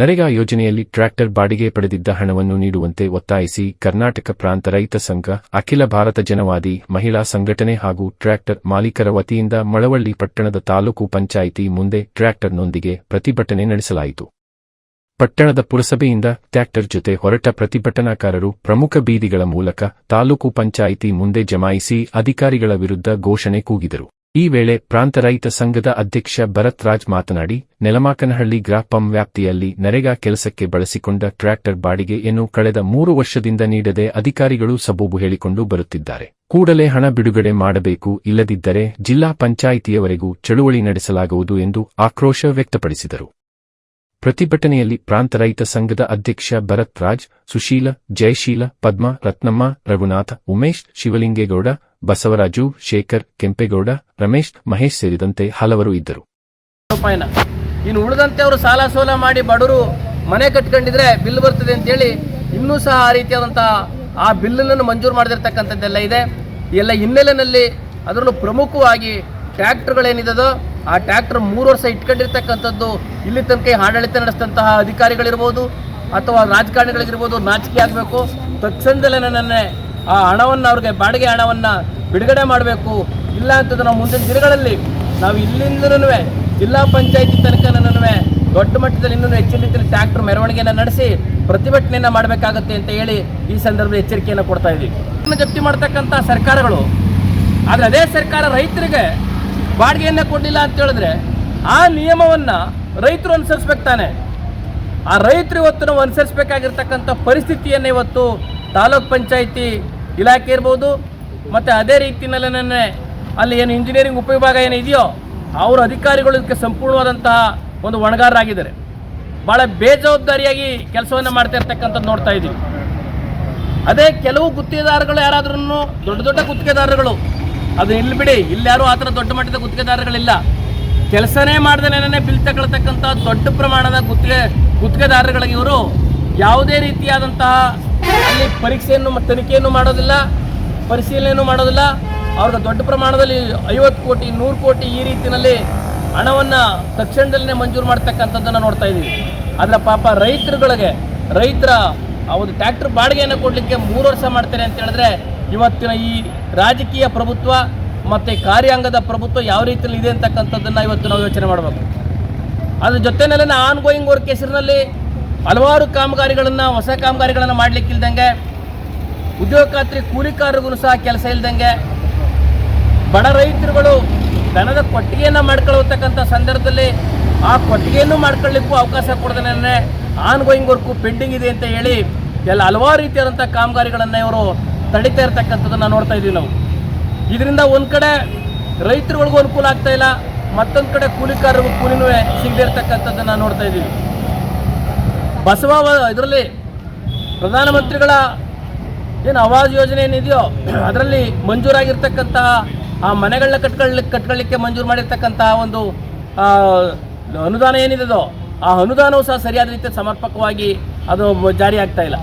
ನರೇಗಾ ಯೋಜನೆಯಲ್ಲಿ ಟ್ರ್ಯಾಕ್ಟರ್ ಬಾಡಿಗೆ ಪಡೆದಿದ್ದ ಹಣವನ್ನು ನೀಡುವಂತೆ ಒತ್ತಾಯಿಸಿ ಕರ್ನಾಟಕ ಪ್ರಾಂತ ರೈತ ಸಂಘ, ಅಖಿಲ ಭಾರತ ಜನವಾದಿ ಮಹಿಳಾ ಸಂಘಟನೆ ಹಾಗೂ ಟ್ರ್ಯಾಕ್ಟರ್ ಮಾಲೀಕರ ವತಿಯಿಂದ ಮಳವಳ್ಳಿ ಪಟ್ಟಣದ ತಾಲೂಕು ಪಂಚಾಯಿತಿ ಮುಂದೆ ಟ್ರ್ಯಾಕ್ಟರ್ನೊಂದಿಗೆ ಪ್ರತಿಭಟನೆ ನಡೆಸಲಾಯಿತು. ಪಟ್ಟಣದ ಪುರಸಭೆಯಿಂದ ಟ್ರ್ಯಾಕ್ಟರ್ ಜೊತೆ ಹೊರಟ ಪ್ರತಿಭಟನಾಕಾರರು ಪ್ರಮುಖ ಬೀದಿಗಳ ಮೂಲಕ ತಾಲೂಕು ಪಂಚಾಯಿತಿ ಮುಂದೆ ಜಮಾಯಿಸಿ ಅಧಿಕಾರಿಗಳ ವಿರುದ್ಧ ಘೋಷಣೆ ಕೂಗಿದರು. ಈ ವೇಳೆ ಪ್ರಾಂತ ರೈತ ಸಂಘದ ಅಧ್ಯಕ್ಷ ಭರತ್ ರಾಜ್ ಮಾತನಾಡಿ, ನೆಲಮಾಕನಹಳ್ಳಿ ಗ್ರಾಪಂ ವ್ಯಾಪ್ತಿಯಲ್ಲಿ ನರೇಗಾ ಕೆಲಸಕ್ಕೆ ಬಳಸಿಕೊಂಡ ಟ್ರ್ಯಾಕ್ಟರ್ ಬಾಡಿಗೆಯನ್ನು ಕಳೆದ ಮೂರು ವರ್ಷದಿಂದ ನೀಡದೆ ಅಧಿಕಾರಿಗಳು ಸಬೂಬು ಹೇಳಿಕೊಂಡು ಬರುತ್ತಿದ್ದಾರೆ. ಕೂಡಲೇ ಹಣ ಬಿಡುಗಡೆ ಮಾಡಬೇಕು, ಇಲ್ಲದಿದ್ದರೆ ಜಿಲ್ಲಾ ಪಂಚಾಯಿತಿಯವರೆಗೂ ಚಳುವಳಿ ನಡೆಸಲಾಗುವುದು ಎಂದು ಆಕ್ರೋಶ ವ್ಯಕ್ತಪಡಿಸಿದರು. ಪ್ರತಿಭಟನೆಯಲ್ಲಿ ಪ್ರಾಂತ ರೈತ ಸಂಘದ ಅಧ್ಯಕ್ಷ ಭರತ್ ರಾಜ್, ಸುಶೀಲ, ಜಯಶೀಲ, ಪದ್ಮ, ರತ್ನಮ್ಮ, ರಘುನಾಥ, ಉಮೇಶ್, ಶಿವಲಿಂಗೇಗೌಡ ಬಸವರಾಜು, ಶೇಖರ್, ಕೆಂಪೇಗೌಡ, ರಮೇಶ್, ಮಹೇಶ್ ಸೇರಿದಂತೆ ಹಲವರು ಇದ್ದರು. ಇನ್ನು ಉಳಿದಂತೆ ಅವರು ಸಾಲ ಸೋಲ ಮಾಡಿ ಬಡವರು ಮನೆ ಕಟ್ಕೊಂಡಿದ್ರೆ ಬಿಲ್ ಬರ್ತದೆ ಅಂತೇಳಿ ಇನ್ನೂ ಸಹ ಆ ರೀತಿಯಾದಂತಹ ಆ ಬಿಲ್ಲನ್ನು ಮಂಜೂರು ಮಾಡದಿರ್ತಕ್ಕಂಥದ್ದೆಲ್ಲ ಇದೆ. ಎಲ್ಲ ಹಿನ್ನೆಲೆಯಲ್ಲಿ ಅದರಲ್ಲೂ ಪ್ರಮುಖವಾಗಿ ಟ್ರ್ಯಾಕ್ಟರ್ಗಳೇನಿದೋ ಆ ಟ್ರ್ಯಾಕ್ಟರ್ ಮೂರು ವರ್ಷ ಇಟ್ಕೊಂಡಿರ್ತಕ್ಕಂಥದ್ದು ಇಲ್ಲಿ ತನಕ ಆಡಳಿತ ನಡೆಸಿದಂತಹ ಅಧಿಕಾರಿಗಳಿರ್ಬೋದು ಅಥವಾ ರಾಜಕಾರಣಿಗಳಿಗಿರ್ಬೋದು ನಾಚಿಕೆ ಆಗಬೇಕು. ತಕ್ಷಣದಲ್ಲೇ ನನ್ನೇ ಆ ಹಣವನ್ನು ಅವ್ರಿಗೆ ಬಾಡಿಗೆ ಹಣವನ್ನು ಬಿಡುಗಡೆ ಮಾಡಬೇಕು. ಇಲ್ಲ ಅಂತಂದ್ರೆ ನಾವು ಮುಂದಿನ ದಿನಗಳಲ್ಲಿ ನಾವು ಇಲ್ಲಿಂದನೂ ಜಿಲ್ಲಾ ಪಂಚಾಯತಿ ತನಕನೂ ದೊಡ್ಡ ಮಟ್ಟದಲ್ಲಿ ಇನ್ನೂ ಹೆಚ್ಚಿನ ರೀತಿಯಲ್ಲಿ ಟ್ರ್ಯಾಕ್ಟರ್ ಮೆರವಣಿಗೆಯನ್ನು ನಡೆಸಿ ಪ್ರತಿಭಟನೆಯನ್ನು ಮಾಡಬೇಕಾಗುತ್ತೆ ಅಂತ ಹೇಳಿ ಈ ಸಂದರ್ಭದಲ್ಲಿ ಎಚ್ಚರಿಕೆಯನ್ನು ಕೊಡ್ತಾ ಇದ್ದೀವಿ. ಜಪ್ತಿ ಮಾಡ್ತಕ್ಕಂಥ ಸರ್ಕಾರಗಳು, ಆದರೆ ಅದೇ ಸರ್ಕಾರ ರೈತರಿಗೆ ಬಾಡಿಗೆಯನ್ನು ಕೊಡಲಿಲ್ಲ ಅಂತ ಹೇಳಿದ್ರೆ ಆ ನಿಯಮವನ್ನು ರೈತರು ಅನುಸರಿಸ್ಬೇಕು ತಾನೆ. ಆ ರೈತರು ಇವತ್ತು ನಾವು ಅನುಸರಿಸಬೇಕಾಗಿರ್ತಕ್ಕಂಥ ಪರಿಸ್ಥಿತಿಯನ್ನು ಇವತ್ತು ತಾಲೂಕ್ ಪಂಚಾಯಿತಿ ಇಲಾಖೆ ಇರ್ಬೋದು ಮತ್ತು ಅದೇ ರೀತಿಯಲ್ಲೇ ಅಲ್ಲಿ ಏನು ಇಂಜಿನಿಯರಿಂಗ್ ಉಪವಿಭಾಗ ಏನಿದೆಯೋ ಅವರ ಅಧಿಕಾರಿಗಳು ಇದಕ್ಕೆ ಸಂಪೂರ್ಣವಾದಂತಹ ಒಂದು ಒಣಗಾರರಾಗಿದ್ದಾರೆ. ಭಾಳ ಬೇಜವಾಬ್ದಾರಿಯಾಗಿ ಕೆಲಸವನ್ನು ಮಾಡ್ತಾ ಇರ್ತಕ್ಕಂಥದ್ದು ನೋಡ್ತಾ ಇದ್ದೀವಿ. ಅದೇ ಕೆಲವು ಗುತ್ತಿಗೆದಾರಗಳು ಯಾರಾದ್ರೂ ದೊಡ್ಡ ದೊಡ್ಡ ಗುತ್ತಿಗೆದಾರಗಳು ಅದು ಇಲ್ಲಿ ಬಿಡಿ, ಇಲ್ಲಿ ಯಾರು ಆ ಥರ ದೊಡ್ಡ ಮಟ್ಟದ ಗುತ್ತಿಗೆದಾರಗಳಿಲ್ಲ ಕೆಲಸನೇ ಮಾಡ್ದೇನೆ ಬಿಲ್ ತಗೊಳ್ತಕ್ಕಂಥ ದೊಡ್ಡ ಪ್ರಮಾಣದ ಗುತ್ತಿಗೆ ಗುತ್ತಿಗೆದಾರಗಳಿಗೆ ಇವರು ಯಾವುದೇ ರೀತಿಯಾದಂತಹ ಅಲ್ಲಿ ಪರೀಕ್ಷೆಯನ್ನು ತನಿಖೆಯನ್ನು ಮಾಡೋದಿಲ್ಲ. ಪರಿಶೀಲನೆಯನ್ನು ಮಾಡೋದಿಲ್ಲ. ಅವ್ರದ್ದು ದೊಡ್ಡ ಪ್ರಮಾಣದಲ್ಲಿ ಐವತ್ತು ಕೋಟಿ, ನೂರು ಕೋಟಿ ಈ ರೀತಿಯಲ್ಲಿ ಹಣವನ್ನು ತಕ್ಷಣದಲ್ಲೇ ಮಂಜೂರು ಮಾಡ್ತಕ್ಕಂಥದ್ದನ್ನು ನೋಡ್ತಾ ಇದ್ದೀವಿ. ಆದರೆ ಪಾಪ ರೈತರುಗಳಿಗೆ, ರೈತರ ಆ ಒಂದು ಟ್ಯಾಕ್ಟರ್ ಬಾಡಿಗೆಯನ್ನು ಕೊಡಲಿಕ್ಕೆ ಮೂರು ವರ್ಷ ಮಾಡ್ತಾರೆ ಅಂತ ಹೇಳಿದ್ರೆ ಇವತ್ತಿನ ಈ ರಾಜಕೀಯ ಪ್ರಭುತ್ವ ಮತ್ತು ಕಾರ್ಯಾಂಗದ ಪ್ರಭುತ್ವ ಯಾವ ರೀತಿಯಲ್ಲಿ ಇದೆ ಅಂತಕ್ಕಂಥದ್ದನ್ನು ಇವತ್ತು ನಾವು ಯೋಚನೆ ಮಾಡಬೇಕು. ಅದ್ರ ಜೊತೆಯಲ್ಲೇ ಆನ್ ಗೋಯಿಂಗ್ ವರ್ಕ್ ಹೆಸರಿನಲ್ಲಿ ಹಲವಾರು ಕಾಮಗಾರಿಗಳನ್ನು, ಹೊಸ ಕಾಮಗಾರಿಗಳನ್ನು ಮಾಡಲಿಕ್ಕಿಲ್ದಂಗೆ ಉದ್ಯೋಗ ಖಾತ್ರಿ ಕೂಲಿಕಾರರಿಗೂ ಸಹ ಕೆಲಸ ಇಲ್ದಂಗೆ ಬಡ ರೈತರುಗಳು ದನದ ಕೊಟ್ಟಿಗೆಯನ್ನು ಮಾಡ್ಕೊಳ್ಳತಕ್ಕಂಥ ಸಂದರ್ಭದಲ್ಲಿ ಆ ಕೊಟ್ಟಿಗೆಯನ್ನು ಮಾಡ್ಕೊಳ್ಳಿಕ್ಕೂ ಅವಕಾಶ ಕೊಡದೇ ಆನ್ ಗೋಯಿಂಗ್ ವರ್ಕು ಪೆಂಡಿಂಗ್ ಇದೆ ಅಂತ ಹೇಳಿ ಎಲ್ಲ ಹಲವಾರು ರೀತಿಯಾದಂಥ ಕಾಮಗಾರಿಗಳನ್ನು ಇವರು ತಡಿತಾ ಇರ್ತಕ್ಕಂಥದ್ದನ್ನು ನೋಡ್ತಾ ಇದ್ದೀವಿ ನಾವು. ಇದರಿಂದ ಒಂದು ಕಡೆ ರೈತರುಗಳಿಗೂ ಅನುಕೂಲ ಆಗ್ತಾ ಇಲ್ಲ, ಮತ್ತೊಂದು ಕಡೆ ಕೂಲಿಕಾರರಿಗೂ ಕೂಲಿನೂ ಸಿಗದೇ ನೋಡ್ತಾ ಇದ್ದೀವಿ. ಬಸವ ಇದರಲ್ಲಿ ಪ್ರಧಾನಮಂತ್ರಿಗಳ ಏನು ಆವಾಸ್ ಯೋಜನೆ ಏನಿದೆಯೋ, ಅದರಲ್ಲಿ ಮಂಜೂರಾಗಿರ್ತಕ್ಕಂತಹ ಆ ಮನೆಗಳನ್ನ ಕಟ್ಕೊಳ್ಳಿಕ್ಕೆ ಕಟ್ಕೊಳ್ಳಿಕ್ಕೆ ಮಂಜೂರು ಮಾಡಿರ್ತಕ್ಕಂತಹ ಒಂದು ಅನುದಾನ ಏನಿದೆ ಆ ಅನುದಾನವೂ ಸಹ ಸರಿಯಾದ ರೀತಿಯ ಸಮರ್ಪಕವಾಗಿ ಅದು ಜಾರಿ ಆಗ್ತಾ ಇಲ್ಲ.